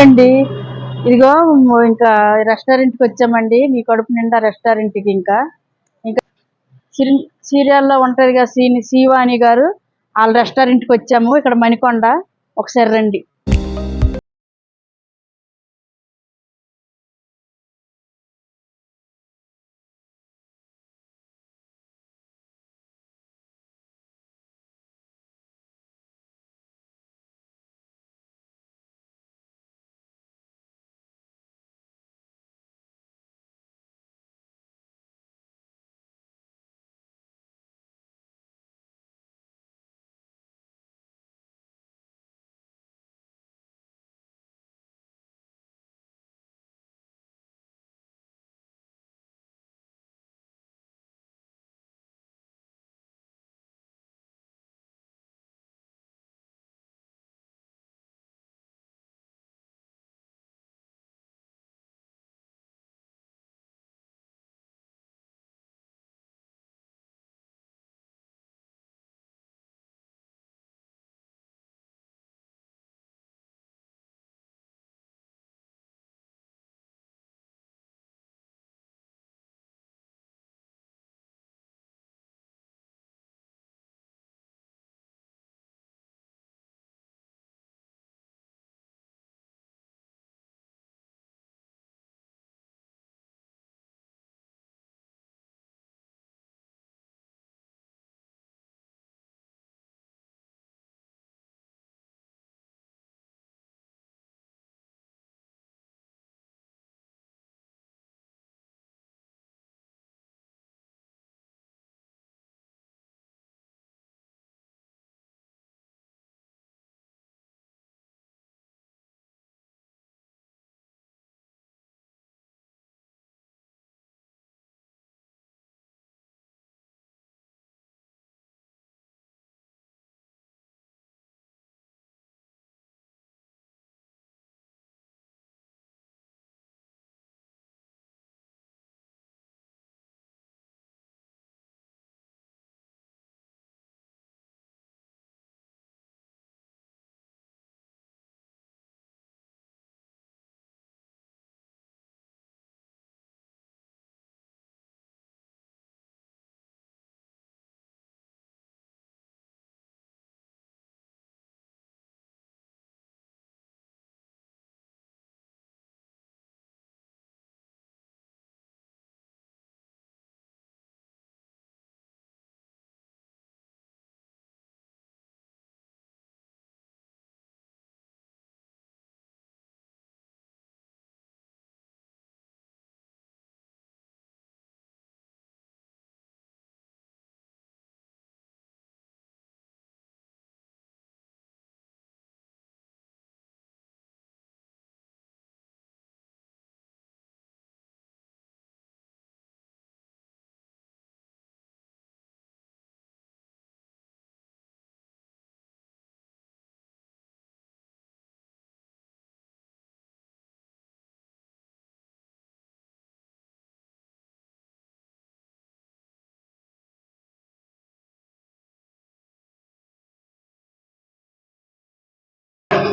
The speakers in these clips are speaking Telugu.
అండి ఇదిగో ఇంకా రెస్టారెంట్కి వచ్చామండి. మీ కడుపు నిండా రెస్టారెంట్కి ఇంకా. ఇంకా సిరి- సీరియల్లో ఉంటది కదా సీని శ్రీవాణి గారు. వాళ్ళ రెస్టారెంట్కి వచ్చాము. ఇక్కడ మణికొండ. ఒకసారి రండి.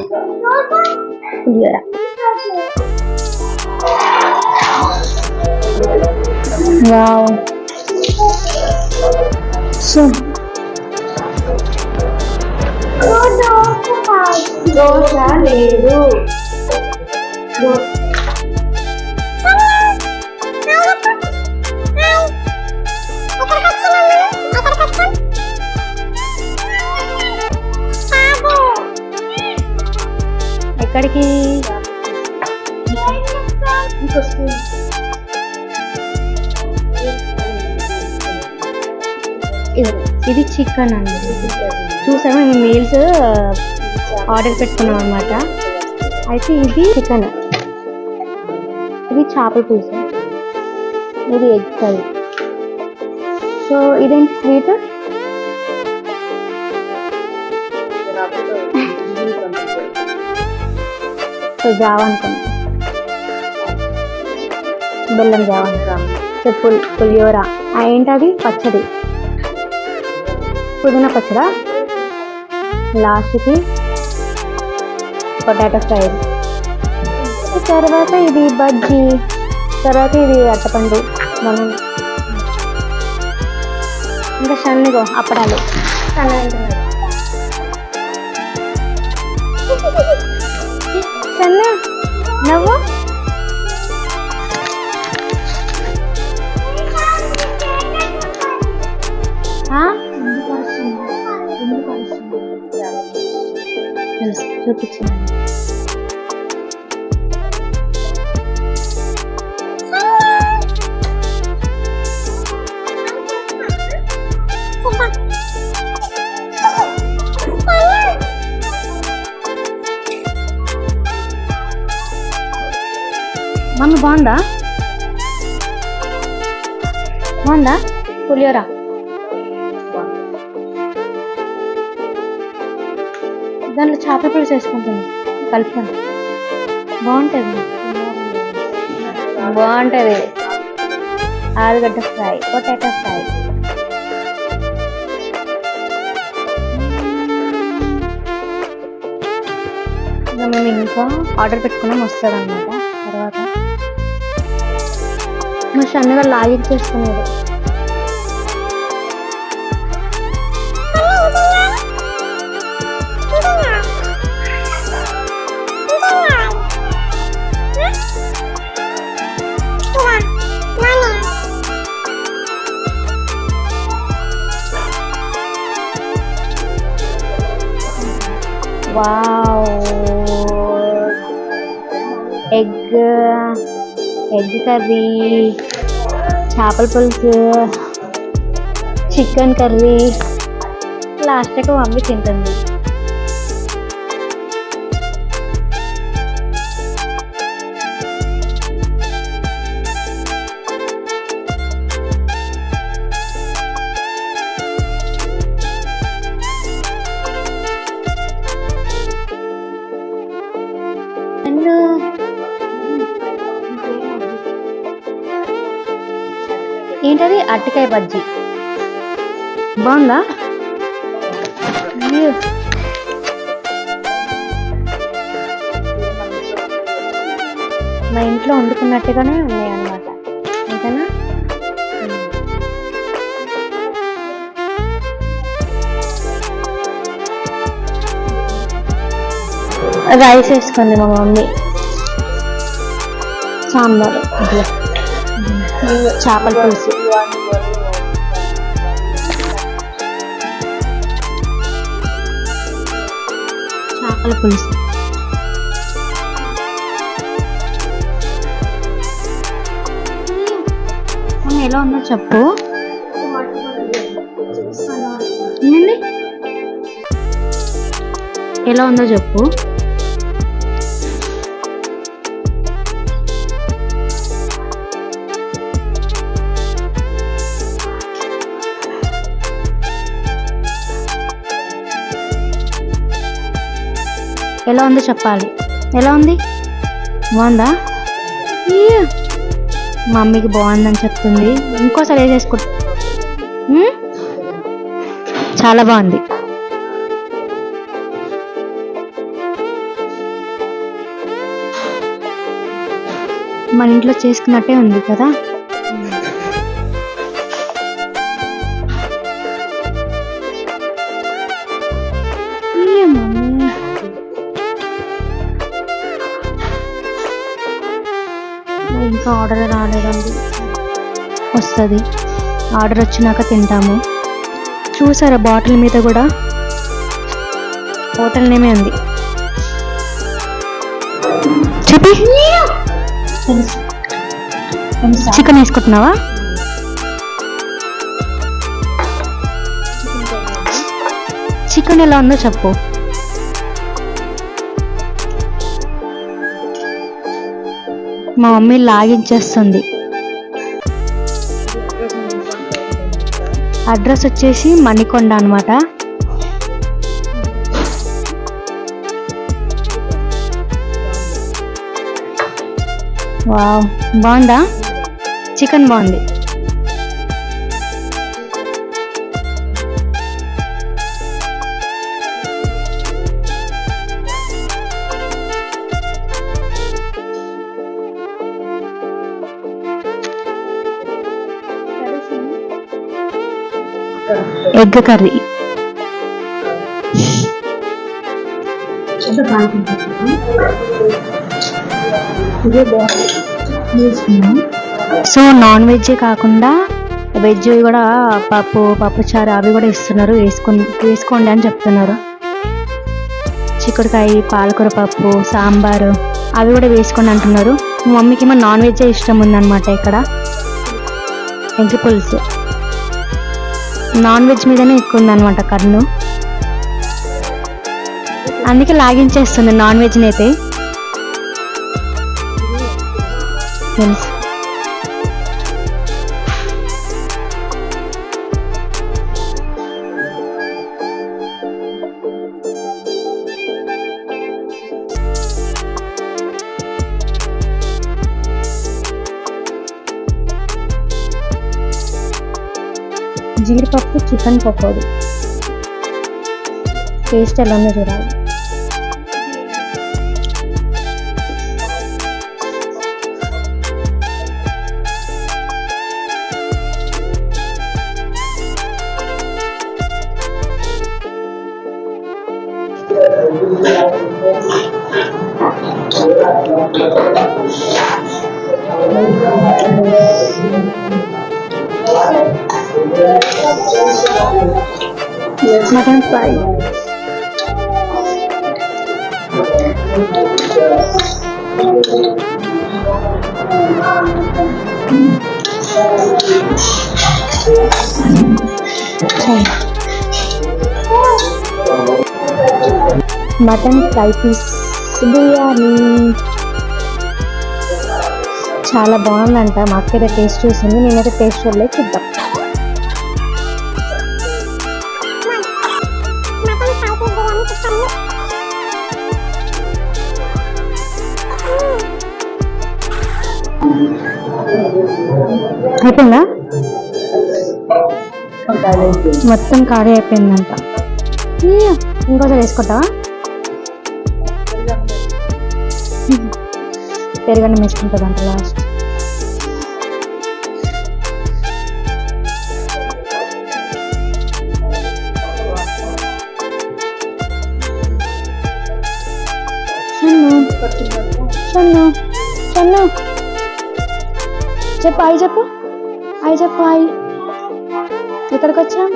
పులిహోర వావ్ సో దోశ లేదు ఎక్కడికి? ఇది చికెన్ అండి. చూసాము మేము మీల్స్ ఆర్డర్ పెట్టుకున్నాం అనమాట అయితే ఇది చికెన్. ఇది చేపల పులుసు. ఇది ఎగ్ కర్రీ. సో ఇదేంటి స్వీట్? సో జావ బెల్లం జావ సో పుల్ పులిహోర. ఆ, ఏంటది? పచ్చడి. పుదీనా పచ్చడా? లాస్ట్కి పొటాటో ఫ్రై. తర్వాత ఇది బజ్జీ. తర్వాత ఇది అట్టపండు. మనం ఇంకా సన్నగో అప్పడాలు. సన్న సన్న నవ్వు ఆ? తెలుసు చూపించింది మమ్మీ బాగుందా? బాగుందా? పులియోరా దాంట్లో చేపల పులుసు వేసుకుంటుంది. కలుపుకొని బాగుంటుంది. బాగుంటుంది. ఆలుగడ్డ ఫ్రై పొటాటో ఫ్రై. ఇంకా మేము ఇంకా ఆర్డర్ పెట్టుకున్నాం వస్తుంది అనమాట మా సన్నగా లాగిక్ చేస్తున్నారు. వావ్. ఎగ్. Egg curry. చేపల పులుసు చికెన్ కర్రీ లాస్ట్కి మమ్మీ తింటుంది. అరటికాయ బజ్జీ. బాగుందా? మా ఇంట్లో వండుకున్నట్టుగానే ఉన్నాయి అన్నమాట. అంతేనా? రైస్ వేసుకుంది మా మమ్మీ. సాంబార్. ఇట్లా చేపల పులుసు. చేపల పులుసు. ఎలా ఉందో చెప్పు. ఎలా ఉందో చెప్పు. ఎలా ఉందో చెప్పాలి. ఎలా ఉంది? బాగుందా? మా మమ్మీకి బాగుందని చెప్తుంది. ఇంకోసారి వేసేసుకో ఉమ్? చాలా బాగుంది. మన ఇంట్లో చేసుకున్నట్టే ఉంది కదా? ఆర్డర్ రాలేదండి. వస్తుంది. ఆర్డర్ వచ్చినాక తింటాము. చూసారా బాటిల్ మీద కూడా? హోటల్ నేమే ఉంది. చెప్పి. చికెన్ వేసుకుంటున్నావా చికెన్ ఎలా ఉందో చెప్పు. మా మమ్మీ లాగించేస్తుంది. అడ్రస్ వచ్చేసి మణికొండ అనమాట వావ్ బాగుందా? చికెన్ బాగుంది. Egg curry. So non veg కాకుండా వెజ్ కూడా పప్పు పప్పు చారు అవి కూడా ఇస్తున్నారు. వేసుకొని వేసుకోండి అని చెప్తున్నారు. చిక్కుడుకాయ పాలకూర పప్పు సాంబారు అవి కూడా వేసుకోండి అంటున్నారు. మమ్మీకి ఏమో నాన్ వెజ్ ఇష్టం ఉందన్నమాట ఇక్కడ. ఎగ్ పులుసు నాన్ వెజ్ మీదనే ఎక్కువ ఉందన్నమాట కన్ను అందుకే లాగించేస్తుంది నాన్ వెజ్ని అయితే తెలుసు. జీడిపప్పు చికెన్ పకోడీ. టేస్ట్ ఎలా ఉందో చూడాలి. Mutton fry piece. బిర్యానీ. చాలా బాగుందంట. మా అక్కడ టేస్ట్ చూసింది. నేనైతే టేస్ట్ చూడలేదు. చూద్దాం. అయిపోయిందా? మొత్తం ఖాళీ అయిపోయిందంట. ఇంకోసారి వేసుకుంటావా? పెరుగన్నం వేసుకుంటుందంట లాస్ట్ చన్ను చెప్పు చెప్పు. హాయ్ చెప్పు హాయ్. ఎక్కడికి వచ్చాం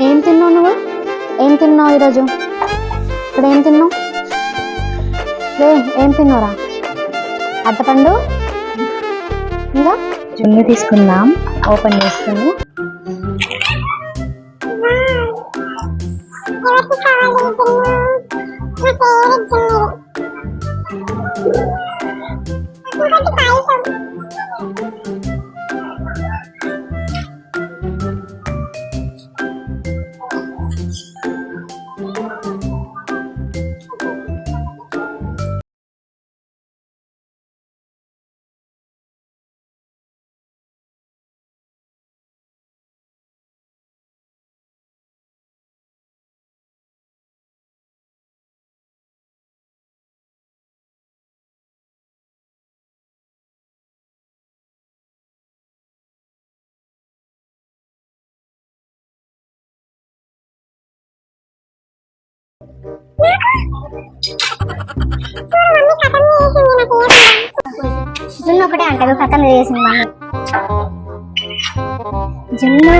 ఏం తిన్నావు నువ్వు? ఏం తిన్నావు ఈరోజు? ఇప్పుడు ఏం తిన్నావు? లే ఏం తిన్నావురా? అట్టపండు? ఇంకా? జున్ను తీసుకుందాం. ఓపెన్ Música జున్ను ఒకటే అంటారు కథలు చేసింది మమ్మీ జున్ను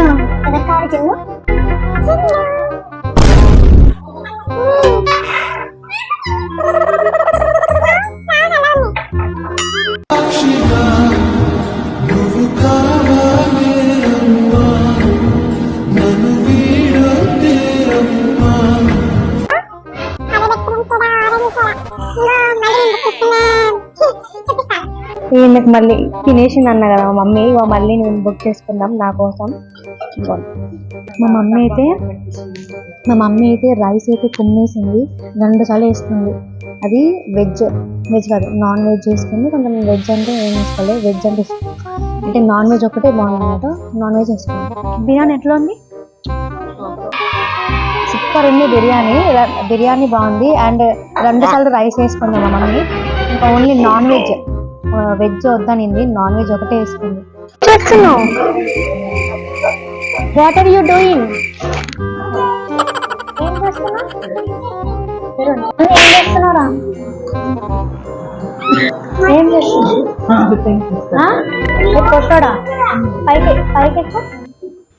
కదా కాదు జున్ను. రేపు మళ్ళీ తినేసింది అన్న కదా మా మమ్మీ ఇగో మళ్ళీ నేను బుక్ చేసుకుందాం నా కోసం. మా మమ్మీ అయితే మా మమ్మీ అయితే రైస్ అయితే కుమ్మేసింది రెండు సార్లు వేస్తుంది అది వెజ్ వెజ్ కాదు నాన్ వెజ్ వేసుకుంది కొంచెం వెజ్ అంటే ఏం వేసుకోలేదు వెజ్ అంటే ఇష్టం. అంటే నాన్ వెజ్ ఒకటే బాగుందన్నమాట నాన్ వెజ్ వేసుకుంది. బిర్యానీ ఎట్లా ఉంది? సూపర్ ఉంది బిర్యానీ బిర్యానీ బాగుంది. అండ్ రెండు సార్లు రైస్ వేసుకుంది మా మమ్మీ. ఇంకా ఓన్లీ నాన్ వెజ్ వెజ్ వద్దనింది. నాన్ వెజ్ ఒకటే వేసుకుంది. చేస్తున్నావు? వాట్ ఆర్ యూ డూయింగ్ ఏం చేస్తున్నారా ఏం చేస్తున్నావు? కొట్టాడా పైకి పైకి ఎక్కు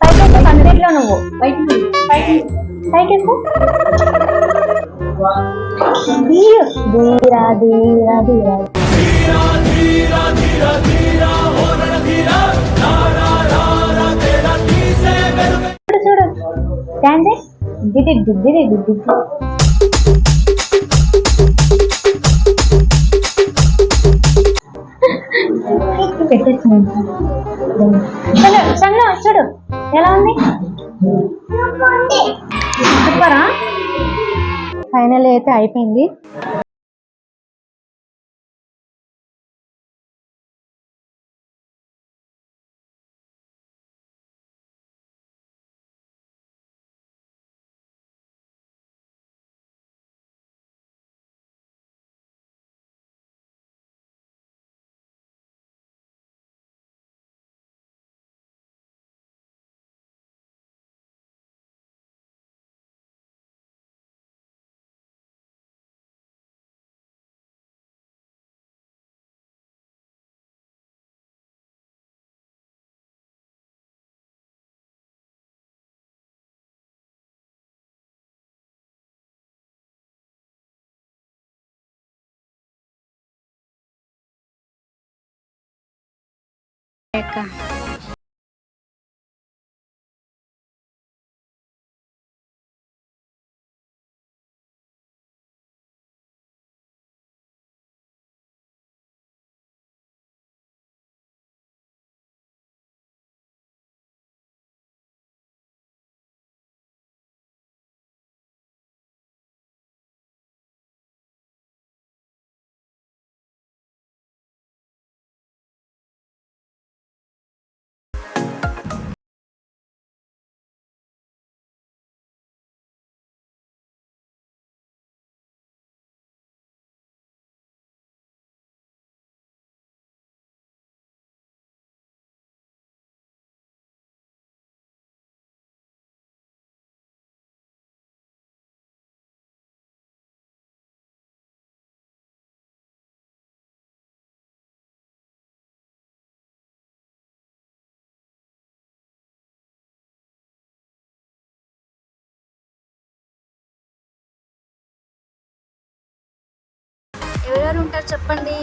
పైకి ఎక్కు కంప్లీట్లో నువ్వు. పైకి పైకి పైకి ధీరా ధీరా ధీరా. చూడు। చూడు దిది ఎలా ఉంది? సూపరా ఫైనల్ అయితే అయిపోయింది. একা। ఎవరెవరు ఉంటారు చెప్పండి?